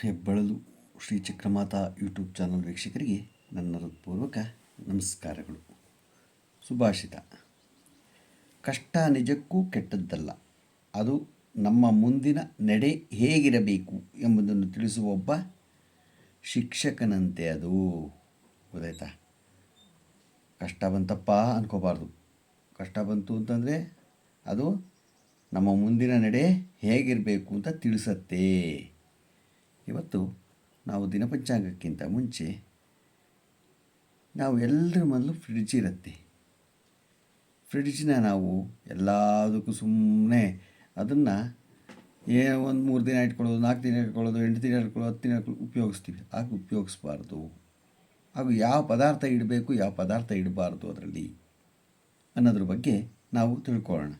ಹೆಬ್ಬಳಲು Shri Chakramata YouTube channel ವೀಕ್ಷಕರಿಗೆ ನನ್ನ ಹೃತ್ಪೂರ್ವಕ ನಮಸ್ಕಾರಗಳು. ಸುಭಾಷಿತ. ಕಷ್ಟ ನಿಜಕ್ಕೂ ಕೆಟ್ಟದ್ದಲ್ಲ. ಅದು ನಮ್ಮ ಮುಂದಿನ ನಡೆ ಹೇಗಿರಬೇಕು ಎಂಬುದನ್ನು ತಿಳಿಸುವ ಒಬ್ಬ ಶಿಕ್ಷಕನಂತೆ ಅದು. ಗೊತ್ತಾಯ್ತಾ? ಕಷ್ಟ ಬಂತಪ್ಪ ಅನ್ಕೋಬಾರ್ದು. ಕಷ್ಟ ಬಂತು ಅಂತಂದರೆ ಅದು ನಮ್ಮ ಮುಂದಿನ ನಡೆ ಹೇಗಿರಬೇಕು ಅಂತ ತಿಳಿಸತ್ತೆ. ಇವತ್ತು ನಾವು ದಿನಪಂಚಾಂಗಕ್ಕಿಂತ ಮುಂಚೆ ನಾವು ಎಲ್ಲರ ಮೊದಲು ಫ್ರಿಡ್ಜ್ ಇರುತ್ತೆ. ಫ್ರಿಡ್ಜ್ನ ನಾವು ಎಲ್ಲದಕ್ಕೂ ಸುಮ್ಮನೆ ಅದನ್ನು ಏ ಒಂದು ಮೂರು ದಿನ ಇಟ್ಕೊಳ್ಳೋದು, ನಾಲ್ಕು ದಿನ ಇಟ್ಕೊಳ್ಳೋದು, ಎಂಟು ದಿನ ಇಟ್ಕೊಳ್ಳೋದು, ಹತ್ತು ದಿನ ಉಪಯೋಗಿಸ್ತೀವಿ. ಹಾಗೆ ಉಪಯೋಗಿಸ್ಬಾರ್ದು. ಹಾಗೂ ಯಾವ ಪದಾರ್ಥ ಇಡಬೇಕು, ಯಾವ ಪದಾರ್ಥ ಇಡಬಾರ್ದು ಅದರಲ್ಲಿ ಅನ್ನೋದ್ರ ಬಗ್ಗೆ ನಾವು ತಿಳ್ಕೊಳ್ಳೋಣ.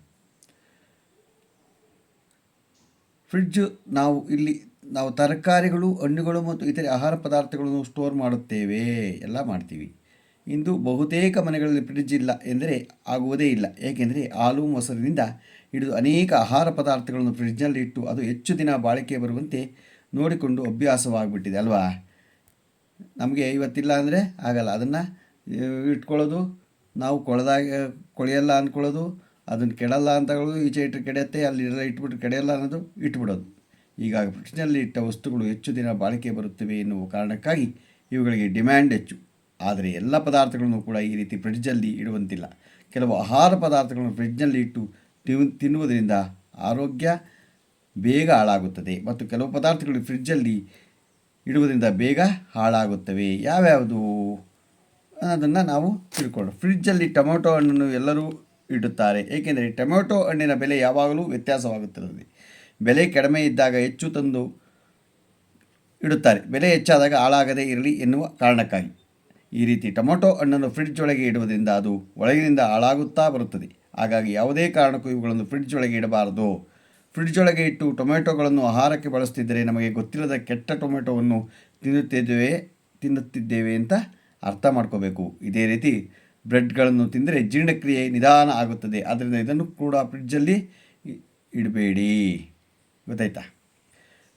ಫ್ರಿಡ್ಜು ನಾವು ಇಲ್ಲಿ ನಾವು ತರಕಾರಿಗಳು, ಹಣ್ಣುಗಳು ಮತ್ತು ಇತರೆ ಆಹಾರ ಪದಾರ್ಥಗಳನ್ನು ಸ್ಟೋರ್ ಮಾಡುತ್ತೇವೆ. ಎಲ್ಲ ಮಾಡ್ತೀವಿ. ಇಂದು ಬಹುತೇಕ ಮನೆಗಳಲ್ಲಿ ಫ್ರಿಡ್ಜ್ ಇಲ್ಲ ಎಂದರೆ ಆಗುವುದೇ ಇಲ್ಲ. ಏಕೆಂದರೆ ಹಾಲು ಮೊಸರಿನಿಂದ ಹಿಡಿದು ಅನೇಕ ಆಹಾರ ಪದಾರ್ಥಗಳನ್ನು ಫ್ರಿಡ್ಜ್ನಲ್ಲಿ ಇಟ್ಟು ಅದು ಹೆಚ್ಚು ದಿನ ಬಾಳಿಕೆ ಬರುವಂತೆ ನೋಡಿಕೊಂಡು ಅಭ್ಯಾಸವಾಗಿಬಿಟ್ಟಿದೆ ಅಲ್ವಾ? ನಮಗೆ ಇವತ್ತಿಲ್ಲ ಅಂದರೆ ಆಗಲ್ಲ. ಅದನ್ನು ಇಟ್ಕೊಳ್ಳೋದು, ನಾವು ಕೊಳೆದಾಗ, ಕೊಳೆಯಲ್ಲ ಅಂದ್ಕೊಳ್ಳೋದು, ಅದನ್ನು ಕೆಡಲ್ಲ ಅಂತ ಹೇಳೋದು, ಈಚೆ ಇಟ್ಟರೆ ಕೆಡೆಯುತ್ತೆ ಅಲ್ಲಿ ಇಟ್ಬಿಟ್ಟು ಕೆಡೆಯಲ್ಲ ಅನ್ನೋದು ಇಟ್ಬಿಡೋದು. ಈಗ ಫ್ರಿಡ್ಜ್ನಲ್ಲಿ ಇಟ್ಟ ವಸ್ತುಗಳು ಹೆಚ್ಚು ದಿನ ಬಾಳಿಕೆ ಬರುತ್ತವೆ ಎನ್ನುವ ಕಾರಣಕ್ಕಾಗಿ ಇವುಗಳಿಗೆ ಡಿಮ್ಯಾಂಡ್ ಹೆಚ್ಚು. ಆದರೆ ಎಲ್ಲ ಪದಾರ್ಥಗಳನ್ನು ಕೂಡ ಈ ರೀತಿ ಫ್ರಿಡ್ಜಲ್ಲಿ ಇಡುವಂತಿಲ್ಲ. ಕೆಲವು ಆಹಾರ ಪದಾರ್ಥಗಳನ್ನು ಫ್ರಿಡ್ಜ್ನಲ್ಲಿ ಇಟ್ಟು ತಿನ್ನುವುದರಿಂದ ಆರೋಗ್ಯ ಬೇಗ ಹಾಳಾಗುತ್ತದೆ ಮತ್ತು ಕೆಲವು ಪದಾರ್ಥಗಳು ಫ್ರಿಡ್ಜಲ್ಲಿ ಇಡುವುದರಿಂದ ಬೇಗ ಹಾಳಾಗುತ್ತವೆ. ಯಾವ್ಯಾವುದು ಅನ್ನೋದನ್ನು ನಾವು ತಿಳ್ಕೊಳ್ಳೋಣ. ಫ್ರಿಡ್ಜಲ್ಲಿ ಟೊಮೊಟೊ ಹಣ್ಣನ್ನು ಎಲ್ಲರೂ ಇಡುತ್ತಾರೆ. ಏಕೆಂದರೆ ಟೊಮೆಟೊ ಹಣ್ಣಿನ ಬೆಲೆ ಯಾವಾಗಲೂ ವ್ಯತ್ಯಾಸವಾಗುತ್ತಿರುತ್ತದೆ ಬೆಲೆ ಕಡಿಮೆ ಇದ್ದಾಗ ಹೆಚ್ಚು ತಂದು ಇಡುತ್ತಾರೆ. ಬೆಲೆ ಹೆಚ್ಚಾದಾಗ ಹಾಳಾಗದೇ ಇರಲಿ ಎನ್ನುವ ಕಾರಣಕ್ಕಾಗಿ. ಈ ರೀತಿ ಟೊಮೊಟೊ ಹಣ್ಣನ್ನು ಫ್ರಿಡ್ಜ್ ಒಳಗೆ ಇಡುವುದರಿಂದ ಅದು ಒಳಗಿನಿಂದ ಹಾಳಾಗುತ್ತಾ ಬರುತ್ತದೆ. ಹಾಗಾಗಿ ಯಾವುದೇ ಕಾರಣಕ್ಕೂ ಇವುಗಳನ್ನು ಫ್ರಿಡ್ಜ್ ಒಳಗೆ ಇಡಬಾರದು. ಫ್ರಿಡ್ಜ್ ಒಳಗೆ ಇಟ್ಟು ಟೊಮೆಟೊಗಳನ್ನು ಆಹಾರಕ್ಕೆ ಬಳಸ್ತಿದ್ದರೆ ನಮಗೆ ಗೊತ್ತಿಲ್ಲದ ಕೆಟ್ಟ ಟೊಮೆಟೊವನ್ನು ತಿನ್ನುತ್ತಿದ್ದೇವೆ ತಿನ್ನುತ್ತಿದ್ದೇವೆ ಅಂತ ಅರ್ಥ ಮಾಡ್ಕೋಬೇಕು. ಇದೇ ರೀತಿ ಬ್ರೆಡ್ಗಳನ್ನು ತಿಂದರೆ ಜೀರ್ಣಕ್ರಿಯೆ ನಿಧಾನ ಆಗುತ್ತದೆ. ಆದ್ದರಿಂದ ಇದನ್ನು ಕೂಡ ಫ್ರಿಡ್ಜಲ್ಲಿ ಇಡಬೇಡಿ. ಗೊತ್ತಾಯ್ತಾ?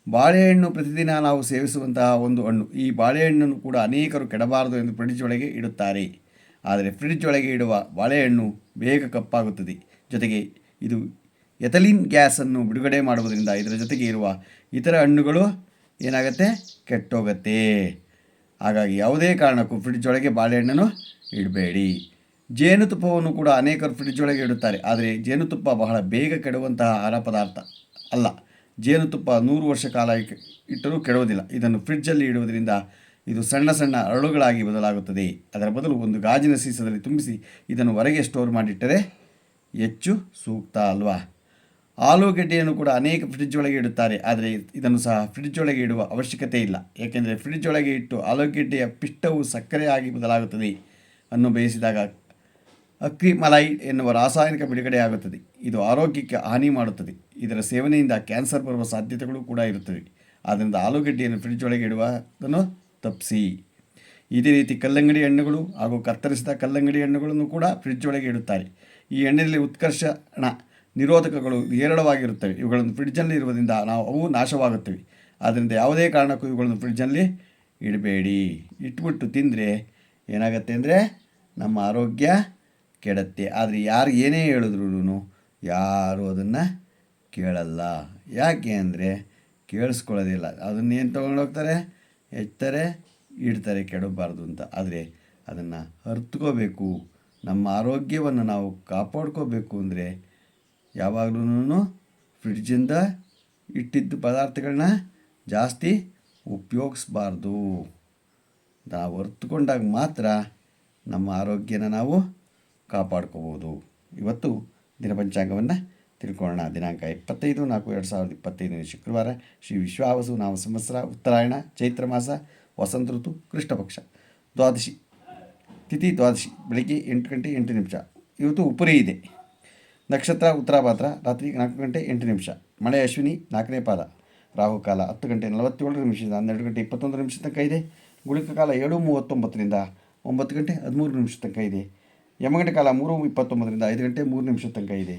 ಬಾಳೆಹಣ್ಣು ಪ್ರತಿದಿನ ನಾವು ಸೇವಿಸುವಂತಹ ಒಂದು ಹಣ್ಣು. ಈ ಬಾಳೆಹಣ್ಣನ್ನು ಕೂಡ ಅನೇಕರು ಕೆಡಬಾರದು ಎಂದು ಫ್ರಿಡ್ಜ್ ಒಳಗೆ ಇಡುತ್ತಾರೆ. ಆದರೆ ಫ್ರಿಡ್ಜ್ ಒಳಗೆ ಇಡುವ ಬಾಳೆಹಣ್ಣು ಬೇಗ ಕಪ್ಪಾಗುತ್ತದೆ. ಜೊತೆಗೆ ಇದು ಎಥಲಿನ್ ಗ್ಯಾಸನ್ನು ಬಿಡುಗಡೆ ಮಾಡುವುದರಿಂದ ಇದರ ಜೊತೆಗೆ ಇರುವ ಇತರ ಹಣ್ಣುಗಳು ಏನಾಗುತ್ತೆ? ಕೆಟ್ಟೋಗತ್ತೆ. ಹಾಗಾಗಿ ಯಾವುದೇ ಕಾರಣಕ್ಕೂ ಫ್ರಿಡ್ಜ್ ಒಳಗೆ ಬಾಳೆಹಣ್ಣನ್ನು ಇಡಬೇಡಿ. ಜೇನುತುಪ್ಪವನ್ನು ಕೂಡ ಅನೇಕರು ಫ್ರಿಡ್ಜ್ ಒಳಗೆ ಇಡುತ್ತಾರೆ. ಆದರೆ ಜೇನುತುಪ್ಪ ಬಹಳ ಬೇಗ ಕೆಡುವಂತಹ ಆಹಾರ ಪದಾರ್ಥ ಅಲ್ಲ. ಜೇನುತುಪ್ಪ ನೂರು ವರ್ಷ ಕಾಲ ಇಟ್ಟರೂ ಕೆಡುವುದಿಲ್ಲ ಇದನ್ನು ಫ್ರಿಡ್ಜಲ್ಲಿ ಇಡುವುದರಿಂದ ಇದು ಸಣ್ಣ ಸಣ್ಣ ಅರಳುಗಳಾಗಿ ಬದಲಾಗುತ್ತದೆ. ಅದರ ಬದಲು ಒಂದು ಗಾಜಿನ ಸೀಸದಲ್ಲಿ ತುಂಬಿಸಿ ಇದನ್ನು ಹೊರಗೆ ಸ್ಟೋರ್ ಮಾಡಿಟ್ಟರೆ ಹೆಚ್ಚು ಸೂಕ್ತ ಅಲ್ವಾ? ಆಲೂಗೆಡ್ಡೆಯನ್ನು ಕೂಡ ಅನೇಕ ಫ್ರಿಡ್ಜ್ ಒಳಗೆ ಇಡುತ್ತಾರೆ. ಆದರೆ ಇದನ್ನು ಸಹ ಫ್ರಿಡ್ಜ್ ಒಳಗೆ ಇಡುವ ಅವಶ್ಯಕತೆ ಇಲ್ಲ. ಏಕೆಂದರೆ ಫ್ರಿಡ್ಜ್ ಒಳಗೆ ಇಟ್ಟು ಆಲೂಗೆಡ್ಡೆಯ ಪಿಷ್ಟವು ಸಕ್ಕರೆಯಾಗಿ ಬದಲಾಗುತ್ತದೆ ಅನ್ನು ಬೇಯಿಸಿದಾಗ ಮಲೈ ಎನ್ನುವ ರಾಸಾಯನಿಕ ಬಿಡುಗಡೆಯಾಗುತ್ತದೆ ಇದು ಆರೋಗ್ಯಕ್ಕೆ ಹಾನಿ ಮಾಡುತ್ತದೆ. ಇದರ ಸೇವನೆಯಿಂದ ಕ್ಯಾನ್ಸರ್ ಬರುವ ಸಾಧ್ಯತೆಗಳು ಕೂಡ ಇರುತ್ತವೆ. ಆದ್ದರಿಂದ ಆಲೂಗಡ್ಡೆಯನ್ನು ಫ್ರಿಡ್ಜ್ ಒಳಗೆ ಇಡುವುದನ್ನು ತಪ್ಪಿಸಿ. ಇದೇ ರೀತಿ ಕಲ್ಲಂಗಡಿ ಹಣ್ಣುಗಳು ಹಾಗೂ ಕತ್ತರಿಸಿದ ಕಲ್ಲಂಗಡಿ ಹಣ್ಣುಗಳನ್ನು ಕೂಡ ಫ್ರಿಡ್ಜ್ ಒಳಗೆ ಇಡುತ್ತಾರೆ. ಈ ಎಣ್ಣೆಯಲ್ಲಿ ಉತ್ಕರ್ಷಣ ನಿರೋಧಕಗಳು ಹೇರಳವಾಗಿರುತ್ತವೆ. ಇವುಗಳನ್ನು ಫ್ರಿಡ್ಜಲ್ಲಿ ಇರುವುದರಿಂದ ನಾವು ಅವು ನಾಶವಾಗುತ್ತವೆ. ಆದ್ದರಿಂದ ಯಾವುದೇ ಕಾರಣಕ್ಕೂ ಇವುಗಳನ್ನು ಫ್ರಿಡ್ಜಲ್ಲಿ ಇಡಬೇಡಿ. ಇಟ್ಬಿಟ್ಟು ತಿಂದರೆ ಏನಾಗುತ್ತೆ ಅಂದರೆ ನಮ್ಮ ಆರೋಗ್ಯ ಕೆಡತ್ತೆ. ಆದರೆ ಯಾರು ಏನೇ ಹೇಳಿದ್ರು ಯಾರು ಅದನ್ನು ಕೇಳಲ್ಲ. ಯಾಕೆ ಅಂದರೆ ಕೇಳಿಸ್ಕೊಳ್ಳೋದಿಲ್ಲ ಅದನ್ನೇನು ತೊಗೊಂಡೋಗ್ತಾರೆ ಹೆಚ್ತಾರೆ ಇಡ್ತಾರೆ, ಕೆಡಬಾರ್ದು ಅಂತ. ಆದರೆ ಅದನ್ನು ಅರ್ತ್ಕೋಬೇಕು. ನಮ್ಮ ಆರೋಗ್ಯವನ್ನು ನಾವು ಕಾಪಾಡ್ಕೋಬೇಕು ಅಂದರೆ ಯಾವಾಗಲೂ ಫ್ರಿಡ್ಜಿಂದ ಇಟ್ಟಿದ್ದ ಪದಾರ್ಥಗಳನ್ನ ಜಾಸ್ತಿ ಉಪಯೋಗಿಸ್ಬಾರ್ದು. ನಾವು ಅರ್ತ್ಕೊಂಡಾಗ ಮಾತ್ರ ನಮ್ಮ ಆರೋಗ್ಯನ ನಾವು ಕಾಪಾಡ್ಕೋಬೋದು. ಇವತ್ತು ದಿನಪಂಚಾಂಗವನ್ನು ತಿಳ್ಕೊಳ್ಳೋಣ. ದಿನಾಂಕ ಇಪ್ಪತ್ತೈದು ನಾಲ್ಕು ಎರಡು ಸಾವಿರದ ಇಪ್ಪತ್ತೈದನೇ ಶುಕ್ರವಾರ ಶ್ರೀ ವಿಶ್ವಾವಸು ನಾಮ ಸಂವತ್ಸರ ಉತ್ತರಾಯಣ ಚೈತ್ರ ಮಾಸ ವಸಂತ ಋತು ಕೃಷ್ಣಪಕ್ಷ ದ್ವಾದಶಿ. ತಿಥಿ ದ್ವಾದಶಿ. ಬೆಳಗ್ಗೆ ಎಂಟು ಗಂಟೆ ಎಂಟು ನಿಮಿಷ. ಇವತ್ತು ಉಪರಿ ಇದೆ. ನಕ್ಷತ್ರ, ಉತ್ತರಾಭಾದ್ರ ರಾತ್ರಿ ನಾಲ್ಕು ಗಂಟೆ ಎಂಟು ನಿಮಿಷ. ಮಳೆ ಅಶ್ವಿನಿ ನಾಲ್ಕನೇ ಪಾದ. ರಾಹುಕಾಲ ಹತ್ತು ಗಂಟೆ ನಲವತ್ತೇಳು ನಿಮಿಷದಿಂದ ಹನ್ನೆರಡು ಗಂಟೆ ಇಪ್ಪತ್ತೊಂದು ನಿಮಿಷ ತನಕ ಇದೆ. ಗುಳಿಕ ಕಾಲ ಏಳು ಮೂವತ್ತೊಂಬತ್ತರಿಂದ ಒಂಬತ್ತು ಗಂಟೆ ಹದಿಮೂರು ನಿಮಿಷ ತನಕ ಇದೆ. ಯಮಗಂಟೆ ಕಾಲ ಮೂರು ಇಪ್ಪತ್ತೊಂಬತ್ತರಿಂದ ಐದು ಗಂಟೆ ಮೂರು ನಿಮಿಷ ತನಕ ಇದೆ.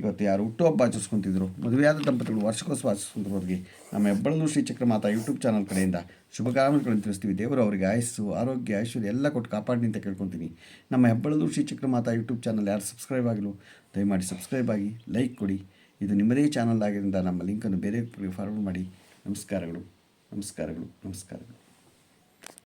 ಇವತ್ತು ಯಾರು ಹುಟ್ಟು ಹಬ್ಬ ಆಚರಿಸ್ಕೊಂತಿದ್ರು? ಮದುವೆಯಾದ ದಂಪತಿಗಳು ವರ್ಷಕ್ಕೋಸ್ಕರ ಆಚರಿಸ್ಕೊಂತಿರೋರಿಗೆ ನಮ್ಮ ಹೆಬ್ಬಳೂರು ಶ್ರೀ ಚಕ್ರ ಮಾತಾ ಯೂಟ್ಯೂಬ್ ಚಾನಲ್ ಕಡೆಯಿಂದ ಶುಭಕಾಮನೆಗಳನ್ನು ತಿಳಿಸ್ತೀವಿ. ದೇವರು ಅವರಿಗೆ ಆಯಸ್ಸು, ಆರೋಗ್ಯ, ಐಶ್ವರ್ಯ ಎಲ್ಲ ಕೊಟ್ಟು ಕಾಪಾಡಿ ಅಂತ ಕೇಳ್ಕೊತೀನಿ ನಮ್ಮ ಹೆಬ್ಬಳೂರು ಶ್ರೀ ಚಕ್ರ ಮಾತಾ ಯೂಟ್ಯೂಬ್ ಚಾನಲ್ ಯಾರು ಸಬ್ಸ್ಕ್ರೈಬ್ ಆಗಿಲ್ಲ ದಯಮಾಡಿ ಸಬ್ಸ್ಕ್ರೈಬ್ ಆಗಿ ಲೈಕ್ ಕೊಡಿ. ಇದು ನಿಮ್ಮದೇ ಚಾನಲ್ ಆಗಿದ್ದರಿಂದ ನಮ್ಮ ಲಿಂಕನ್ನು ಬೇರೆ ಫಾರ್ವರ್ಡ್ ಮಾಡಿ. ನಮಸ್ಕಾರಗಳು. ನಮಸ್ಕಾರಗಳು. ನಮಸ್ಕಾರಗಳು.